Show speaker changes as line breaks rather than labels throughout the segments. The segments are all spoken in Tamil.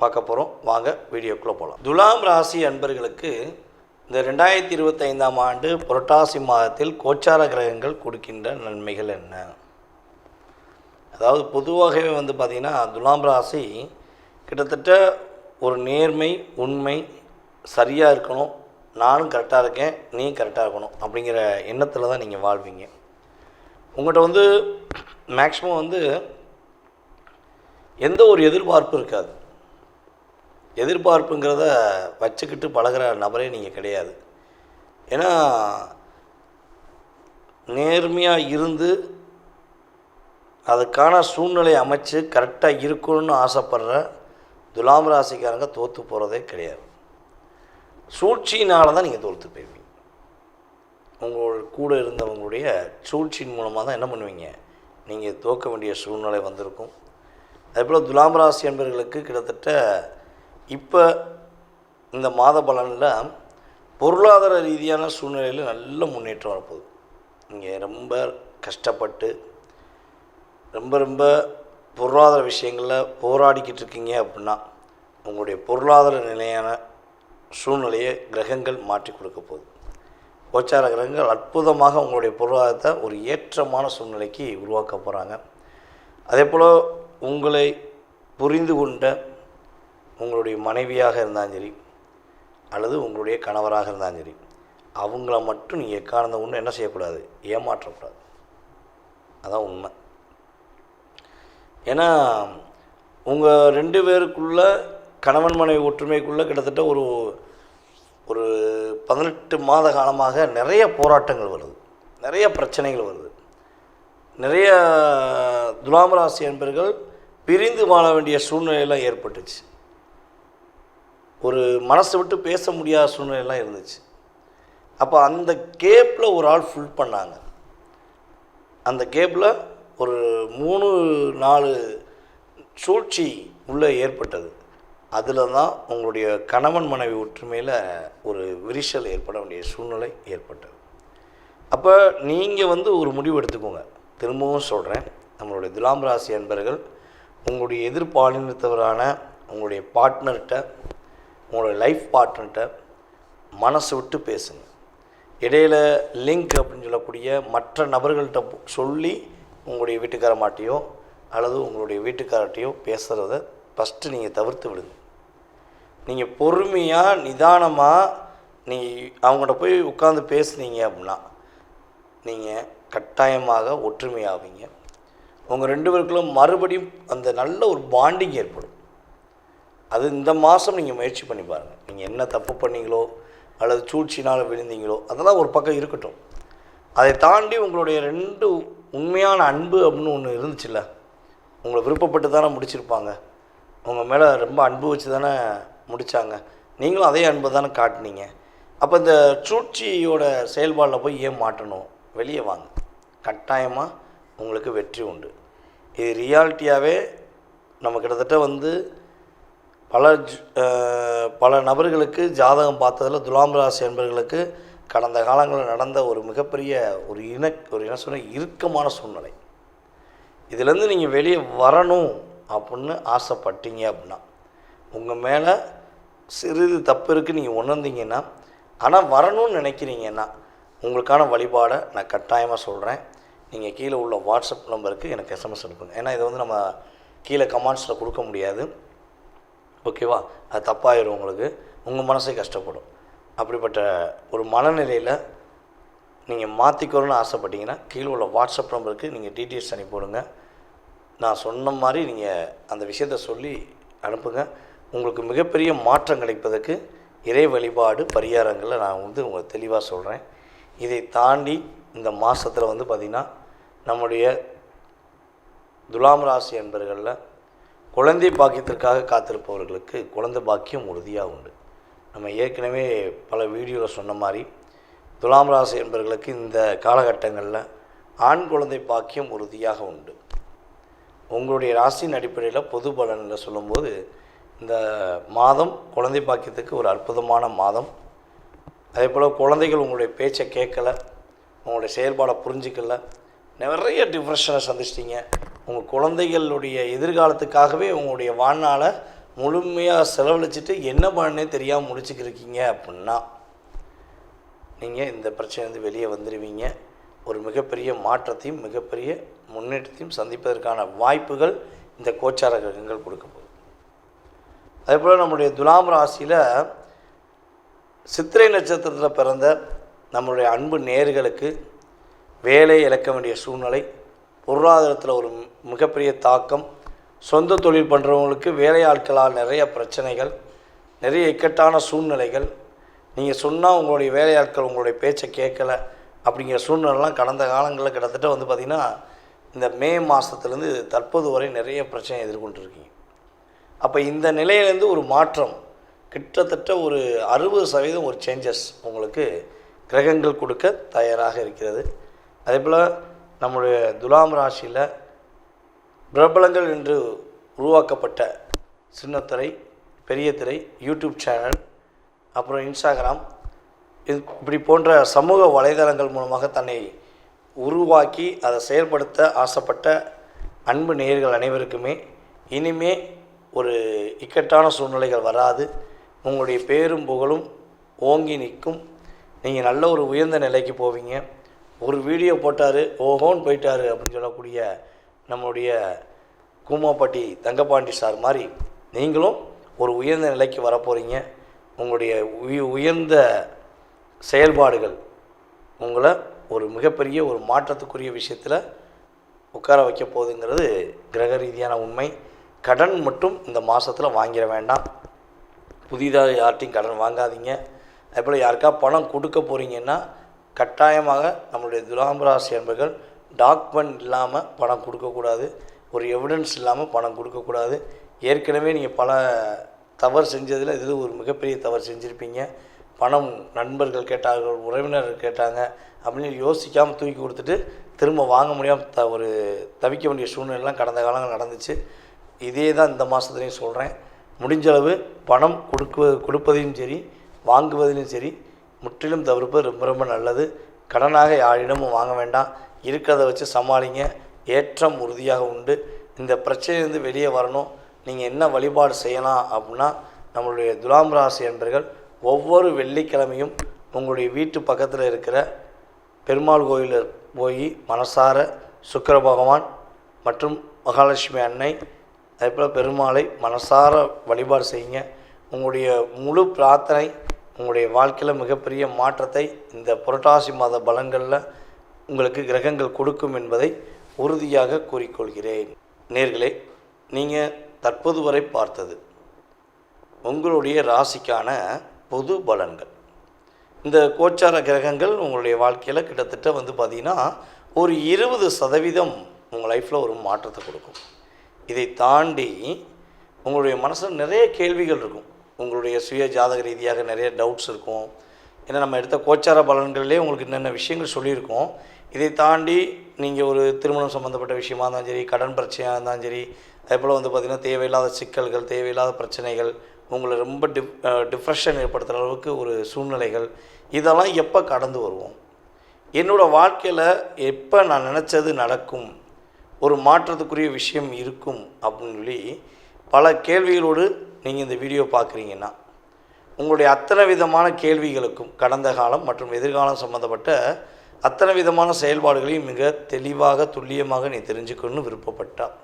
பார்க்க போகிறோம் வாங்க வீடியோக்குள்ளே போகலாம் துலாம் ராசி அன்பர்களுக்கு இந்த ரெண்டாயிரத்தி இருபத்தைந்தாம் ஆண்டு புரட்டாசி மாதத்தில் கோச்சார கிரகங்கள் கொடுக்கின்ற நன்மைகள் என்ன? அதாவது பொதுவாகவே வந்து பார்த்திங்கன்னா துலாம் ராசி கிட்டத்தட்ட ஒரு நேர்மை உண்மை சரியாக இருக்கணும். நானும் கரெக்டாக இருக்கேன் நீ கரெக்டாக இருக்கணும் அப்படிங்கிற எண்ணத்தில் தான் நீங்கள் வாழ்வீங்க. உங்கள்கிட்ட வந்து மேக்ஸிமம் வந்து எந்த ஒரு எதிர்பார்ப்பும் இருக்காது. எதிர்பார்ப்புங்கிறத வச்சுக்கிட்டு பழகிற நபரே நீங்கள் கிடையாது. ஏன்னா நேர்மையாக இருந்து அதுக்கான சூழ்நிலை அமைச்சு கரெக்டாக இருக்கணும்னு ஆசைப்படுற துலாம் ராசிக்காரங்க தோற்று போகிறதே கிடையாது. சூழ்ச்சியினால தான் நீங்கள் தோற்று போய்வீங்க உங்களோட கூட இருந்தவங்களுடைய சூழ்ச்சியின் மூலமாக தான் என்ன பண்ணுவீங்க? நீங்கள் தோற்க வேண்டிய சூழ்நிலை வந்திருக்கும். அதேபோல் துலாம் ராசி என்பவர்களுக்கு கிட்டத்தட்ட இப்போ இந்த மாத பலனில் பொருளாதார ரீதியான சூழ்நிலையில் நல்ல முன்னேற்றம் வரப்போகுது. நீங்கள் ரொம்ப கஷ்டப்பட்டு ரொம்ப ரொம்ப பொருளாதார விஷயங்களில் போராடிக்கிட்டு இருக்கீங்க அப்படின்னா உங்களுடைய பொருளாதார நிலையான சூழ்நிலையை கிரகங்கள் மாற்றி கொடுக்க போகுது. கோச்சார கிரகங்கள் அற்புதமாக உங்களுடைய பொருளாதாரத்தை ஒரு ஏற்றமான சூழ்நிலைக்கு உருவாக்க போகிறாங்க அதே போல் உங்களை புரிந்து கொண்ட உங்களுடைய மனைவியாக இருந்தாலும் சரி அல்லது உங்களுடைய கணவராக இருந்தாலும் சரி அவங்கள மட்டும் நீங்கள் எக்காரணம் ஒன்று என்ன செய்யக்கூடாது? ஏமாற்றக்கூடாது. அதான் உண்மை. ஏன்னா உங்கள் ரெண்டு பேருக்குள்ள கணவன் மனைவி ஒற்றுமைக்குள்ளே கிட்டத்தட்ட ஒரு ஒரு பதினெட்டு மாத காலமாக நிறைய போராட்டங்கள் வருது. நிறைய பிரச்சனைகள் வருது. நிறைய துலாமராசி என்பர்கள் பிரிந்து வாழ வேண்டிய சூழ்நிலையெல்லாம் ஏற்பட்டுச்சு. ஒரு மனசை விட்டு பேச முடியாத சூழ்நிலையெல்லாம் இருந்துச்சு. அப்போ அந்த கேப்பில் ஒரு ஆள் ஃபுல் பண்ணாங்க. அந்த கேப்பில் ஒரு மூணு நாலு சூழ்ச்சி உள்ளே ஏற்பட்டது. அதில் தான் உங்களுடைய கணவன் மனைவி ஒற்றுமையில் ஒரு விரிசல் ஏற்பட வேண்டிய சூழ்நிலை ஏற்பட்டது. அப்போ நீங்கள் வந்து ஒரு முடிவு எடுத்துக்கோங்க. திரும்பவும் சொல்கிறேன் நம்மளுடைய துலாம் ராசி அன்பர்கள் உங்களுடைய எதிர்பாலினத்தவரான உங்களுடைய பார்ட்னர்கிட்ட உங்களுடைய லைஃப் பார்ட்னர்கிட்ட மனசு விட்டு பேசுங்க. இடையில் லிங்க் அப்படின்னு சொல்லக்கூடிய மற்ற நபர்கள்ட்ட சொல்லி உங்களுடைய வீட்டுக்காரமாட்டையோ அல்லது உங்களுடைய வீட்டுக்காரட்டையோ பேசுகிறத ஃபஸ்ட்டு நீங்கள் தவிர்த்து விடுங்க. நீங்கள் பொறுமையாக நிதானமாக நீங்கள் அவங்கள்ட்ட போய் உட்காந்து பேசுனீங்க அப்படின்னா நீங்கள் கட்டாயமாக ஒற்றுமையாவீங்க. உங்கள் ரெண்டு பேருக்குள்ளே மறுபடியும் அந்த நல்ல ஒரு பாண்டிங் ஏற்படும். அது இந்த மாதம் நீங்கள் முயற்சி பண்ணி பாருங்கள் நீங்கள் என்ன தப்பு பண்ணீங்களோ அல்லது சூழ்ச்சினால் விழுந்தீங்களோ அதெல்லாம் ஒரு பக்கம் இருக்கட்டும். அதை தாண்டி உங்களுடைய ரெண்டு உண்மையான அன்பு அப்படின்னு ஒன்று இருந்துச்சுல்ல? உங்களை விருப்பப்பட்டு தானே முடிச்சிருப்பாங்க. உங்கள் மேலே ரொம்ப அன்பு வச்சு தானே முடித்தாங்க நீங்களும் அதே அன்பை தானே காட்டினீங்க. அப்போ இந்த சூழ்ச்சியோட செயல்பாடில் போய் ஏன் மாட்டணும்? வெளியே வாங்க. கட்டாயமாக உங்களுக்கு வெற்றி உண்டு. இது ரியாலிட்டியாகவே நம்ம கிட்டத்தட்ட வந்து பல பல நபர்களுக்கு ஜாதகம் பார்த்ததில் துலாம் ராசி என்பவர்களுக்கு கடந்த காலங்களில் நடந்த ஒரு மிகப்பெரிய ஒரு இன ஒரு என்ன சொல்ல இறுக்கமான சூழ்நிலை. இதுலேருந்து நீங்கள் வெளியே வரணும் அப்படின்னு ஆசைப்பட்டீங்க அப்படின்னா உங்கள் மேலே சிறிது தப்பு இருக்குது நீங்கள் உணர்ந்தீங்கன்னா ஆனால் வரணும்னு நினைக்கிறீங்கன்னா உங்களுக்கான வழிபாடை நான் கட்டாயமாக சொல்கிறேன் நீங்கள் கீழே உள்ள வாட்ஸ்அப் நம்பருக்கு எனக்கு எஸ்எம்எஸ் அனுப்புங்க. ஏன்னா இதை வந்து நம்ம கீழே கமெண்ட்ஸில் கொடுக்க முடியாது. ஓகேவா? அது தப்பாயிடும் உங்களுக்கு. உங்கள் மனசே கஷ்டப்படும். அப்படிப்பட்ட ஒரு மனநிலையில் நீங்கள் மாற்றிக்கணும்னு ஆசைப்பட்டீங்கன்னா கீழே உள்ள வாட்ஸ்அப் நம்பருக்கு நீங்கள் டீட்டெயில்ஸ் அனுப்பிவிடுங்க. நான் சொன்ன மாதிரி நீங்கள் அந்த விஷயத்த சொல்லி அனுப்புங்க. உங்களுக்கு மிகப்பெரிய மாற்றம் கிடைப்பதற்கு இறை வழிபாடு பரிகாரங்களை நான் வந்து உங்களுக்கு தெளிவாக சொல்கிறேன் இதை தாண்டி இந்த மாதத்தில் வந்து பார்த்திங்கன்னா நம்முடைய துலாம் ராசி என்பர்களில் குழந்தை பாக்கியத்திற்காக காத்திருப்பவர்களுக்கு குழந்தை பாக்கியம் உறுதியாக உண்டு. நம்ம ஏற்கனவே பல வீடியோவில் சொன்ன மாதிரி துலாம் ராசி என்பவர்களுக்கு இந்த காலகட்டங்களில் ஆண் குழந்தை பாக்கியம் உறுதியாக உண்டு. உங்களுடைய ராசியின் அடிப்படையில் பொது பலனில் சொல்லும்போது இந்த மாதம் குழந்தை பாக்கியத்துக்கு ஒரு அற்புதமான மாதம். அதே போல் குழந்தைகள் உங்களுடைய பேச்சை கேட்கல உங்களுடைய செயல்பாடை புரிஞ்சிக்கல நிறைய டிப்ரெஷனை சந்திச்சிட்டீங்க. உங்கள் குழந்தைகளுடைய எதிர்காலத்துக்காகவே உங்களுடைய வாழ்நாளை முழுமையாக செலவழிச்சிட்டு என்ன பண்ணே தெரியாமல் முடிச்சுக்கிருக்கீங்க அப்படின்னா நீங்கள் இந்த பிரச்சனையிலேருந்து வெளியே வந்துடுவீங்க ஒரு மிகப்பெரிய மாற்றத்தையும் மிகப்பெரிய முன்னேற்றத்தையும் சந்திப்பதற்கான வாய்ப்புகள் இந்த கோச்சார கிரகங்கள் கொடுக்க போகுது. அதே போல் நம்முடைய துலாம் ராசியில் சித்திரை நட்சத்திரத்தில் பிறந்த நம்மளுடைய அன்பு நேர்களுக்கு வேலை இழக்க வேண்டிய சூழ்நிலை பொருளாதாரத்தில் ஒரு மிகப்பெரிய தாக்கம். சொந்த தொழில் பண்ணுறவங்களுக்கு வேலையாட்களால் நிறைய பிரச்சனைகள் நிறைய இக்கட்டான சூழ்நிலைகள். நீங்கள் சொன்னால் உங்களுடைய வேலையாட்கள் உங்களுடைய பேச்சை கேட்கல அப்படிங்கிற சூழ்நிலைலாம் கடந்த காலங்களில் கிட்டத்தட்ட வந்து பார்த்திங்கன்னா இந்த மே மாதத்துலேருந்து தற்போது வரை நிறைய பிரச்சனை எதிர்கொண்டிருக்கீங்க. அப்போ இந்த நிலையிலேருந்து ஒரு மாற்றம் கிட்டத்தட்ட ஒரு அறுபது சதவீதம் ஒரு சேஞ்சஸ் உங்களுக்கு கிரகங்கள் கொடுக்க தயாராக இருக்கிறது. அதே போல் நம்முடைய துலாம் ராசியில் பிரபலங்கள் என்று உருவாக்கப்பட்ட சின்னத்திரை பெரிய திரை யூடியூப் சேனல் அப்புறம் இன்ஸ்டாகிராம் இது இப்படி போன்ற சமூக வலைதளங்கள் மூலமாக தன்னை உருவாக்கி அதை செயல்படுத்த ஆசைப்பட்ட அன்பு நேயர்கள் அனைவருக்குமே இனிமே ஒரு இக்கட்டான சூழ்நிலைகள் வராது. உங்களுடைய பேரும் புகழும் ஓங்கி நிற்கும். நீங்கள் நல்ல ஒரு உயர்ந்த நிலைக்கு போவீங்க. ஒரு வீடியோ போட்டார் ஓஹோன்னு போயிட்டார் அப்படின்னு சொல்லக்கூடிய நம்மளுடைய கூமாப்பட்டி தங்கப்பாண்டி சார் மாதிரி நீங்களும் ஒரு உயர்ந்த நிலைக்கு வரப்போகிறீங்க உங்களுடைய உய உயர்ந்த செயல்பாடுகள் உங்களை ஒரு மிகப்பெரிய ஒரு மாற்றத்துக்குரிய விஷயத்தில் உட்கார வைக்க போகுதுங்கிறது கிரக ரீதியான உண்மை. கடன் மட்டும் இந்த மாதத்தில் வாங்கிட வேண்டாம். புதிதாக யார்ட்டையும் கடன் வாங்காதீங்க. அதேபோல் யாருக்கா பணம் கொடுக்க போகிறீங்கன்னா கட்டாயமாக நம்மளுடைய துலாம் ராசி என்பர்கள் டாக்குமெண்ட் இல்லாமல் பணம் கொடுக்கக்கூடாது ஒரு எவிடன்ஸ் இல்லாமல் பணம் கொடுக்கக்கூடாது ஏற்கனவே நீங்கள் பல தவறு செஞ்சதில் இது ஒரு மிகப்பெரிய தவறு செஞ்சுருப்பீங்க. பணம் நண்பர்கள் கேட்டார்கள் உறவினர்கள் கேட்டாங்க அப்படின்னு யோசிக்காமல் தூக்கி கொடுத்துட்டு திரும்ப வாங்க முடியாமல் த ஒரு தவிக்க வேண்டிய சூழ்நிலைலாம் கடந்த காலங்கள் நடந்துச்சு. இதே தான் இந்த மாதத்துலையும் சொல்கிறேன் முடிஞ்சளவு பணம் கொடுக்க கொடுப்பதையும் சரி வாங்குவதிலும் சரி முற்றிலும் தவிர்ப்பது ரொம்ப ரொம்ப நல்லது. கடனாக யாரிடமும் வாங்க வேண்டாம். இருக்கிறத வச்சு சமாளிங்க. ஏற்றம் உறுதியாக உண்டு. இந்த பிரச்சனையிலேருந்து வெளியே வரணும். நீங்கள் என்ன வழிபாடு செய்யலாம் அப்படின்னா நம்மளுடைய துலாம் ராசி என்பர்கள் ஒவ்வொரு வெள்ளிக்கிழமையும் உங்களுடைய வீட்டு பக்கத்தில் இருக்கிற பெருமாள் கோயிலில் போய் மனசார சுக்கர பகவான் மற்றும் மகாலட்சுமி அன்னை அதேபோல் பெருமாளை மனசார வழிபாடு செய்யுங்க. உங்களுடைய முழு பிரார்த்தனை உங்களுடைய வாழ்க்கையில் மிகப்பெரிய மாற்றத்தை இந்த புரட்டாசி மாத பலன்களில் உங்களுக்கு கிரகங்கள் கொடுக்கும் என்பதை உறுதியாக கூறிக்கொள்கிறேன். நேர்களே நீங்கள் தற்போது வரை பார்த்தது உங்களுடைய ராசிக்கான பொது பலன்கள். இந்த கோச்சார கிரகங்கள் உங்களுடைய வாழ்க்கையில் கிட்டத்தட்ட வந்து பார்த்திங்கன்னா ஒரு இருபது சதவீதம் உங்கள் லைஃப்பில் ஒரு மாற்றத்தை கொடுக்கும். இதை தாண்டி உங்களுடைய மனசில் நிறைய கேள்விகள் இருக்கும். உங்களுடைய சுய ஜாதக ரீதியாக நிறைய டவுட்ஸ் இருக்கும். ஏன்னா நம்ம எடுத்த கோச்சார பலன்களிலே உங்களுக்கு என்னென்ன விஷயங்கள் சொல்லியிருக்கோம். இதை தாண்டி நீங்கள் ஒரு திருமணம் சம்மந்தப்பட்ட விஷயமா இருந்தாலும் சரி கடன் பிரச்சனையாக இருந்தாலும் சரி அதே போல் வந்து பார்த்திங்கன்னா தேவையில்லாத சிக்கல்கள் தேவையில்லாத பிரச்சனைகள் உங்களை ரொம்ப டிப் டிப்ரெஷன் ஏற்படுத்துகிற அளவுக்கு ஒரு சூழ்நிலைகள் இதெல்லாம் எப்போ கடந்து வருவோம்? என்னோடய வாழ்க்கையில் எப்போ நான் நினச்சது நடக்கும்? ஒரு மாற்றத்துக்குரிய விஷயம் இருக்கும் அப்படின்னு சொல்லி பல கேள்விகளோடு நீங்கள் இந்த வீடியோ பார்க்குறீங்கன்னா உங்களுடைய அத்தனை விதமான கேள்விகளுக்கும் கடந்த காலம் மற்றும் எதிர்காலம் சம்மந்தப்பட்ட அத்தனை விதமான செயல்பாடுகளையும் மிக தெளிவாக துல்லியமாக நீ தெரிஞ்சுக்கணும்னு விருப்பப்பட்டால்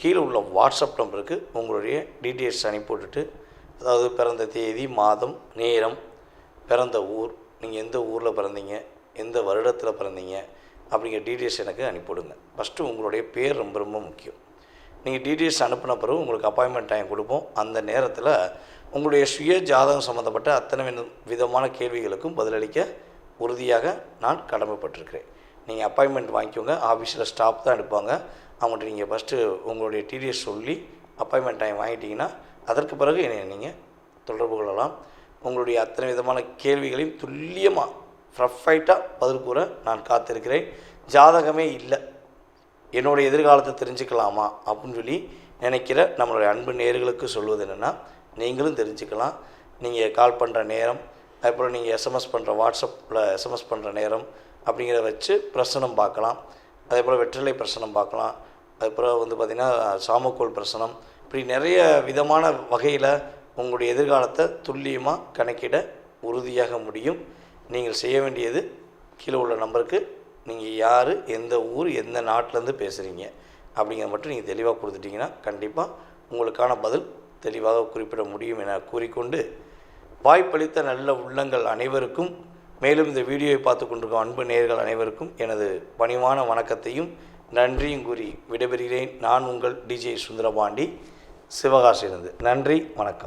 கீழே உள்ள வாட்ஸ்அப் நம்பருக்கு உங்களுடைய டீட்டெயில்ஸ் அனுப்பிவிட்டுட்டு அதாவது பிறந்த தேதி மாதம் நேரம் பிறந்த ஊர் நீங்கள் எந்த ஊரில் பிறந்தீங்க எந்த வருடத்தில் பிறந்தீங்க அப்படிங்கிற டீட்டெயில்ஸ் எனக்கு அனுப்பிவிடுங்க ஃபஸ்ட்டு உங்களுடைய பேர் ரொம்ப ரொம்ப முக்கியம். நீங்கள் டீட்டெயில்ஸ் அனுப்பின பிறகு உங்களுக்கு அப்பாயின்மெண்ட் டைம் கொடுப்போம். அந்த நேரத்தில் உங்களுடைய சுய ஜாதகம் சம்மந்தப்பட்ட அத்தனை வித- விதமான கேள்விகளுக்கும் பதிலளிக்க உறுதியாக நான் கடமைப்பட்டிருக்கிறேன். நீங்கள் அப்பாயின்மெண்ட் வாங்கிக்கோங்க. ஆஃபீஸில் ஸ்டாஃப் தான் எடுப்பாங்க. அவங்கள்ட்ட நீங்கள் ஃபஸ்ட்டு உங்களுடைய டீட்டெயில்ஸ் சொல்லி அப்பாயின்மெண்ட் டைம் வாங்கிட்டீங்கன்னா அதற்கு பிறகு என்னை நீங்கள் தொடர்பு கொள்ளலாம். உங்களுடைய அத்தனை விதமான கேள்விகளையும் துல்லியமாக ஃப்ரஃபைட்டாக பதில் கூற நான் காத்திருக்கிறேன். ஜாதகமே இல்லை. என்னோட எதிர்காலத்தை தெரிஞ்சுக்கலாமா அப்படின்னு சொல்லி நினைக்கிற நம்மளுடைய அன்பு நேர்களுக்கு சொல்வது என்னென்னா நீங்களும் தெரிஞ்சுக்கலாம். நீங்கள் கால் பண்ணுற நேரம் அதுக்கப்புறம் நீங்கள் எஸ்எம்எஸ் பண்ணுற வாட்ஸ்அப்பில் எஸ்எம்எஸ் பண்ணுற நேரம் அப்படிங்கிறத வச்சு பிரசனம் பார்க்கலாம். அதே போல் வெற்றிலை பிரசனம் பார்க்கலாம். அதுக்கப்புறம் வந்து பார்த்திங்கன்னா சாமக்கோல் பிரசனம். இப்படி நிறைய விதமான வகையில் உங்களுடைய எதிர்காலத்தை துல்லியமாக கணக்கிட உறுதியாக முடியும். நீங்கள் செய்ய வேண்டியது கீழே உள்ள நம்பருக்கு நீங்கள் யார் எந்த ஊர் எந்த நாட்டிலேருந்து பேசுகிறீங்க அப்படிங்கிறத மட்டும் நீங்கள் தெளிவாக கொடுத்துட்டீங்கன்னா கண்டிப்பாக உங்களுக்கான பதில் தெளிவாக குறிப்பிட முடியும் என கூறிக்கொண்டு வாய்ப்பளித்த நல்ல உள்ளங்கள் அனைவருக்கும் மேலும் இந்த வீடியோவை பார்த்து கொண்டிருக்கும் அன்பு நேயர்கள் அனைவருக்கும் எனது பணிவான வணக்கத்தையும் நன்றியும் கூறி விடைபெறுகிறேன். நான் உங்கள் டிஜே சுந்தரபாண்டி. சிவகாசியிலிருந்து. நன்றி வணக்கம்.